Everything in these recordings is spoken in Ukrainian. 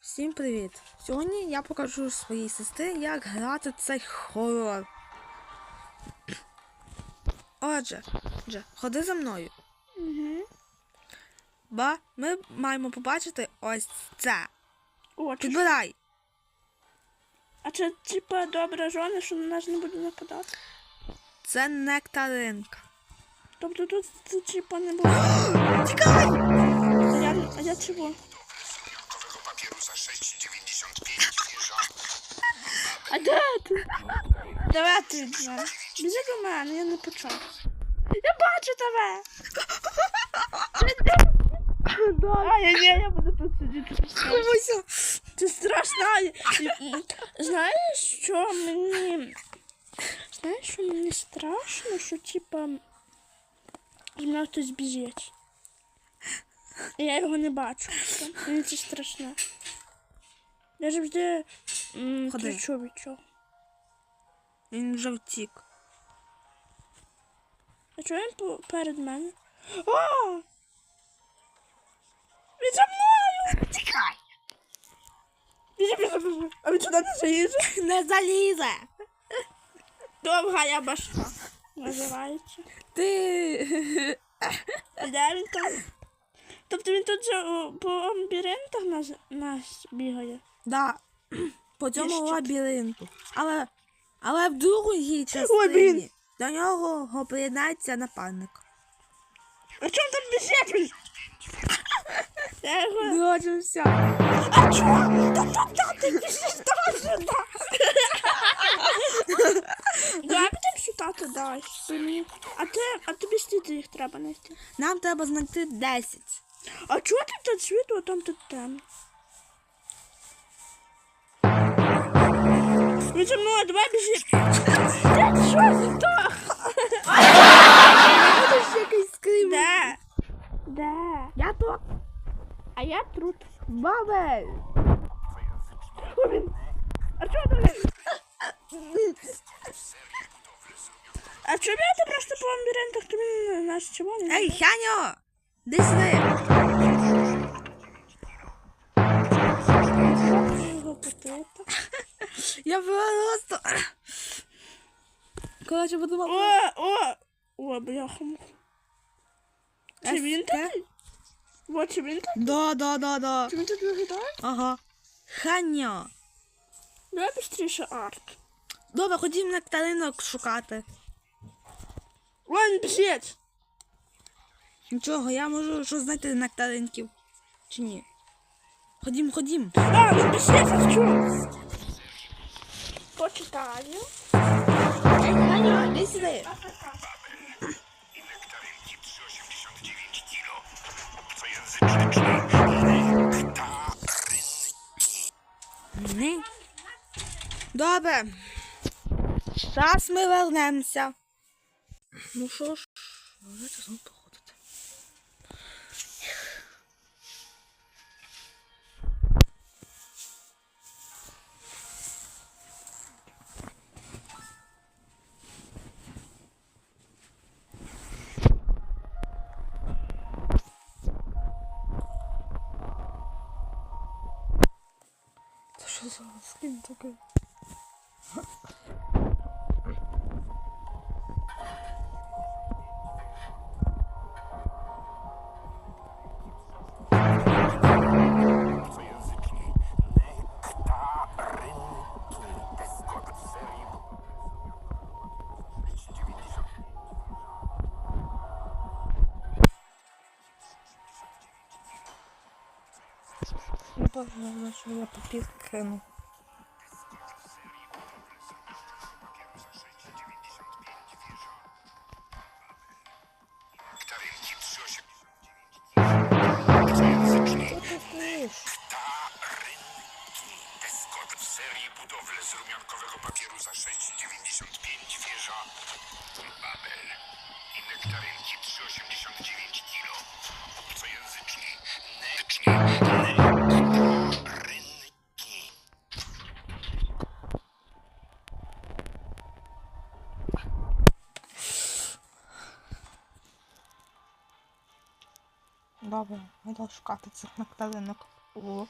Всім привіт! Сьогодні я покажу своїй сестрі, як грати цей хорор. Отже, Дже, ходи за мною. Угу. Ба, ми маємо побачити ось це. О, чи... Підбирай. А це типа добра жона, що на нас не буде нападати. Це нектаринка. Тобто тут типа не було. Тікай! А я, а я чого? А де ти? Давай ти. Біжи до мене, я не почав. Я бачу тебе! А, я, ні, я буду тут сидіти. Ховайся! Ти страшна. Знаєш, що мені. Знаєш, що мені страшно, що типа. З мене хтось біжить. Я його не бачу. Мені це страшно. Я завжди Ходи. кричу від цього. Він вже втік. А чого він перед мене? О! Він за мною! Тікай! А він сюди не заїжджає? Не залізе! Довга я башка. Називається. Ти. Де він там? Тобто він тут же по лабіринтах нас, нас бігає. Да. По цьому ще- лабіринту. Але. Але в другій частині блін. до нього приєднається нападник. А чому там він? Я його... Доджився. А чого? Та та та ти біжиш давай сюди. Давай будемо шукати далі. А ти, а тобі стільки їх треба знайти. Нам треба знайти 10. А чого тут тут світло, а там тут темно? Він за мною, давай біжи. Та що за то? Це якийсь скрим. Де? Де? Я тут. А я тут. Бабель. О, він. А чого ти? А чого ти просто по лабіринтах, то він наш чого? не Ей, Ханьо! Де знає? Його. Я просто. Коротше, буду мав. О, о! О, бляха. Чи він такий? О, чи він такий? Да, да, да, да. Чи він тут виглядає? Ага. Ханьо. Давай быстріше арт. Добре, ходімо нектаринок шукати. Вон біжить! Нічого, я можу щось знайти на нектаринків. Чи ні? Ходім, ходім. А, він біжить, а що? Почитаю. Ей, Ханьо, де сюди? I nektarynki 3,89 kilo. Obcojęzyczny nektarynki. Ні. Добре. Зараз ми вернемося. Ну що ж, Nektarynki. To jest kod serii 6,90. Напевно, що я папір кину. Добре, треба шукати цих нектаринок. О.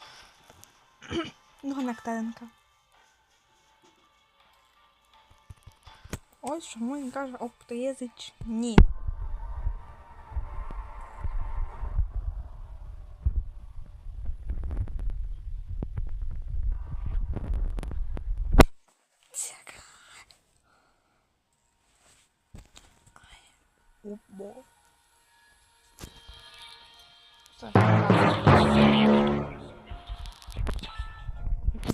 Друга нектаринка. Ось чому він каже оптоязичні. Цяка. Опа.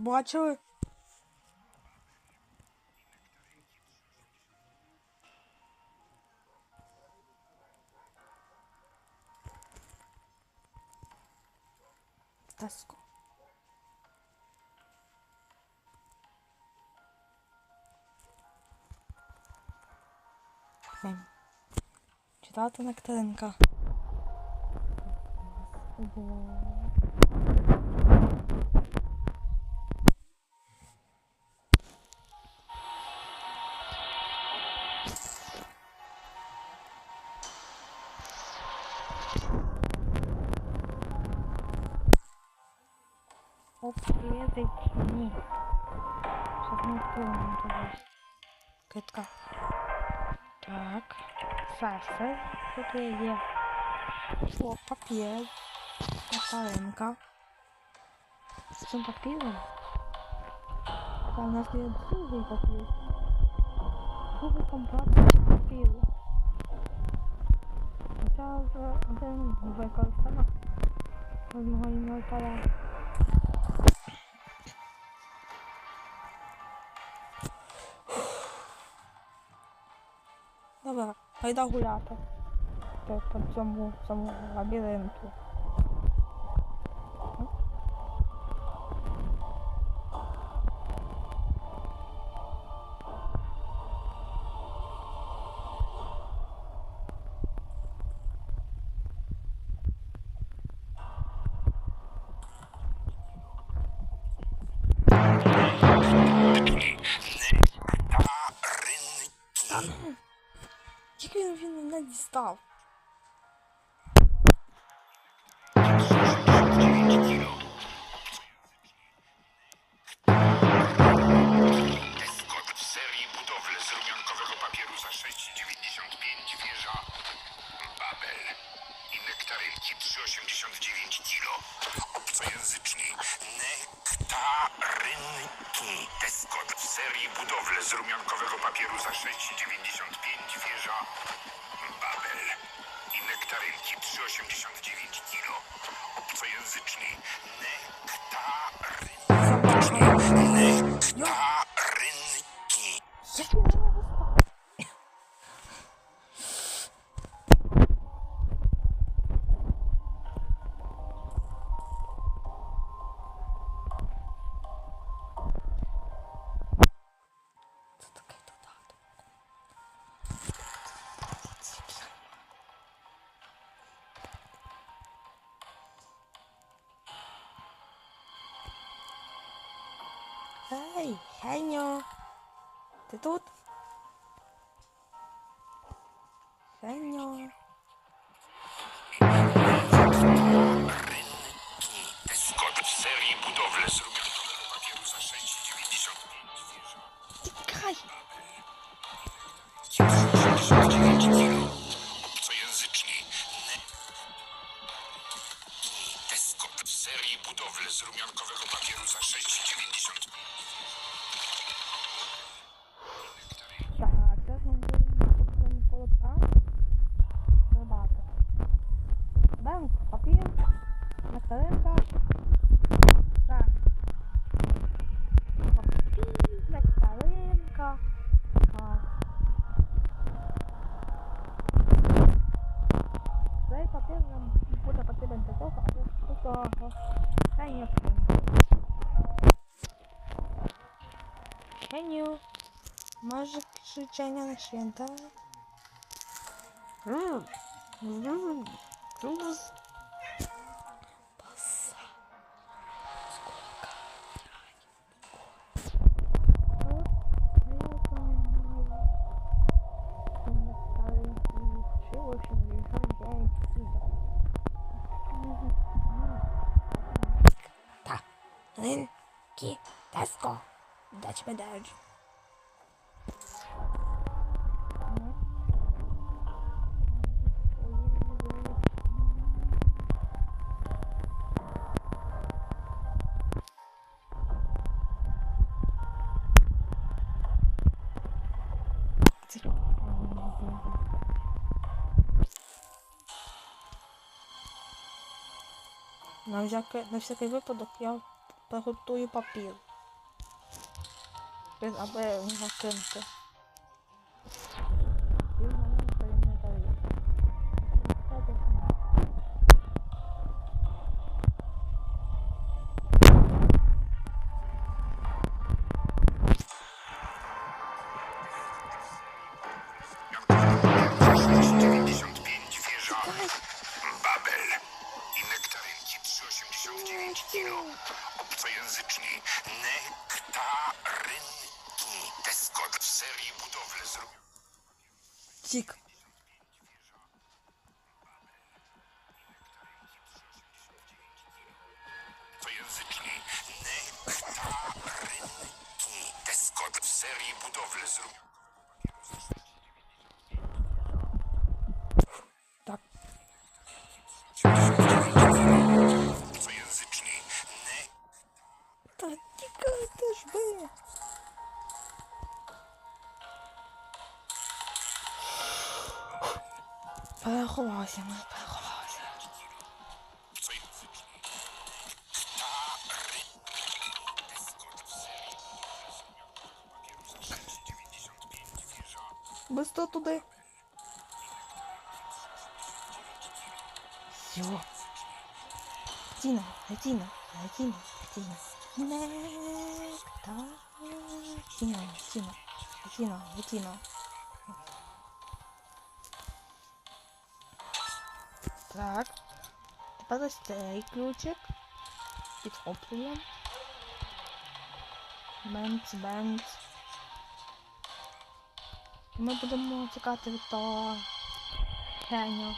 Бачили? Таску. Читати нектаринка. Ого. Не. Китка. Так. Серце. Тут є. О, папір. Наталинка. З цим папіром. Та у нас є другий папір. Другий комплект папіру. Хоча вже один використано. З мого інвентаря. Добре, гайда гуляти. По цьому самому лабіринту. Мене Hej, hejnio! Ty tu? Hejnio! Skocz Heniu, może życzenia na święta? Mm, mm, Linki Tesco. Cruz. Passa. Skórka. Tak. ринки, Теско. Дач бедач. На всякий, на всякий випадок я приготую папір. 为啥不让我跟着？Так. Та тікайте ж ви. Переховався, ми Бисто туди. Йо. Тіна, Тіна, Тіна, Тіна. Нектар. Тіна, Тіна, Тіна. Так. Тепер ось цей ключик. Підхоплюємо. Бенц, бенц. Ми будемо тікати від того Геню.